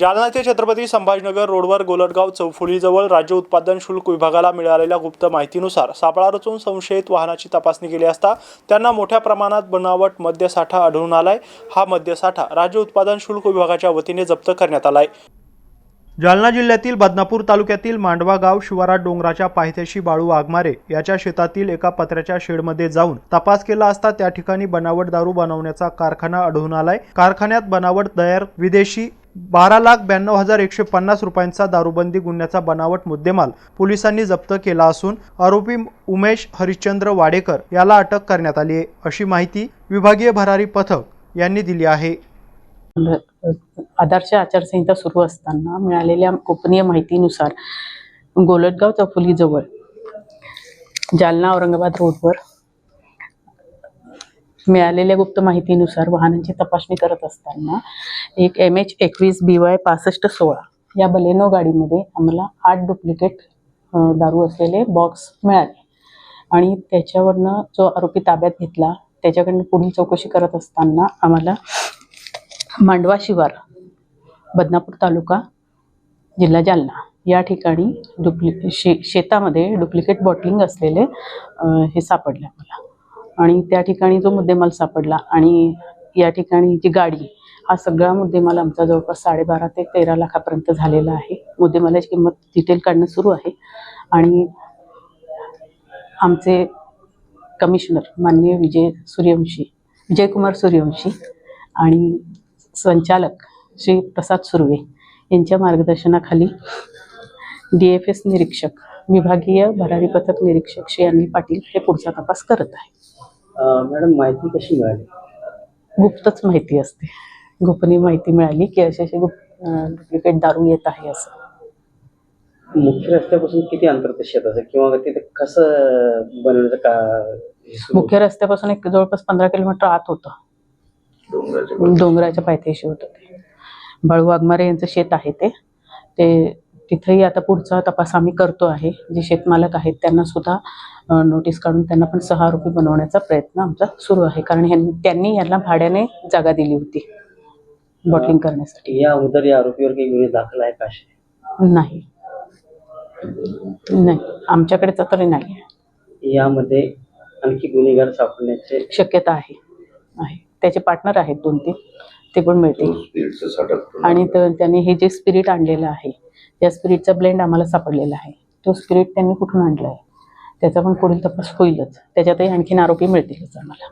जालना छत्रपती संभाजीनगर रोडवर गोलटगाव चौफुलीजवळ राज्य उत्पादन शुल्क विभागाला मिळालेल्या गुप्त माहितीनुसार सापळा रचून संशयित वाहनाची तपासणी केली असता त्यांना मोठ्या प्रमाणात बनावट मद्यसाठा आढळून आलाय. हा मद्यसाठा राज्य उत्पादन शुल्क विभागाच्या वतीने जप्त करण्यात आलाय. जालना जिल्ह्यातील बदनापूर तालुक्यातील मांडवा गाव शिवारात डोंगराच्या पायथ्याशी बाळू वाघमारे याच्या शेतातील एका पत्र्याच्या शेडमध्ये जाऊन तपास केला असता त्या ठिकाणी बनावट दारू बनवण्याचा कारखाना आढळून आलाय. कारखान्यात बनावट तयार विदेशी बारा लाख ब्याण्णव हजार एकशे पन्नास रुपयांचा दारूबंदी गुन्ह्याचा बनावट मुद्देमाल पोलिसांनी जप्त केला असून आरोपी उमेश हरिश्चंद्र वाडेकर याला अटक करण्यात आली आहे. अशी माहिती विभागीय भरारी पथक यांनी दिली आहे. आदर्श आचारसंहिता सुरू असताना मिळालेल्या गोपनीय माहितीनुसार गोलटगाव चौफुलीजवळ जालना औरंगाबाद रोडवर मिळालेल्या गुप्त माहितीनुसार वाहनांची तपासणी करत असताना एक एम एच एकवीस बी वाय पासष्ट सोळा या बलेनो गाडीमध्ये आम्हाला आठ डुप्लिकेट दारू असलेले बॉक्स मिळाले. आणि त्याच्यावरनं जो आरोपी ताब्यात घेतला त्याच्याकडनं पुढील चौकशी करत असताना आम्हाला मांडवा शिवार बदनापूर तालुका जिल्हा जालना या ठिकाणी डुप्लिके शे शेतामध्ये डुप्लिकेट बॉटलिंग असलेले हे सापडले आम्हाला. आणि त्या ठिकाणी जो मुद्देमाल सापडला आणि या ठिकाणी जी गाडी हा सगळा मुद्देमाल आमचा जवळपास साडेबारा ते तेरा लाखापर्यंत झालेला आहे. मुद्देमालाची किंमत डिटेल काढणं सुरू आहे. आणि आमचे कमिशनर माननीय विजय सूर्यवंशी विजयकुमार सूर्यवंशी आणि संचालक श्री प्रसाद सुर्वे यांच्या मार्गदर्शनाखाली डी एफ एस निरीक्षक विभागीय भरारी पथक निरीक्षक श्री अनिल पाटील हे पुढचा तपास करत आहे मॅडम माहिती कशी मिळाली? गुप्तच माहिती असते. गोपनीय माहिती मिळाली की असे असे गुप्त डुप्लिकेट दारू येत आहे असं. मुख्य रस्त्यापासून किती अंतर ते शेताचं किंवा तिथे कसं बनवण्याचं का मुख्य रस्त्यापासून एक जवळपास पंधरा किलोमीटर आत होतं. डोंगराच्या पायथ्याशी होतं ते. बाळू वाघमारे यांचं शेत आहे ते. ते तिथेही आता पुढचा तपास आम्ही करतो आहे. जे शेतमालक आहेत त्यांना सुद्धा नोटीस काढून त्यांना पण सहा आरोपी बनवण्याचा प्रयत्न आमचा सुरू आहे. कारण त्यांनी यांना भाड्याने जागा दिली होती. बॉटलिंग करण्यासाठी. या अगोदर या आरोपीवर काही गुन्हे दाखल आहे का? नाही. नाही. आमच्याकडे तर तरी नाही. यामध्ये आणखी गुन्हेगार सापडण्याचे शक्यता आहे. आहे. त्याचे पार्टनर आहेत दोन तीन ते पण साठा आणि तर त्यांनी हे जे स्पिरिट आणलेलं आहे त्या स्पिरिटचा ब्लेंड आम्हाला सापडलेला आहे. तो स्पिरिट त्यांनी कुठून आणला आहे त्याचा पण पुढील तपास होईलच. त्याच्यातही आणखीन आरोपी मिळतीलच आम्हाला.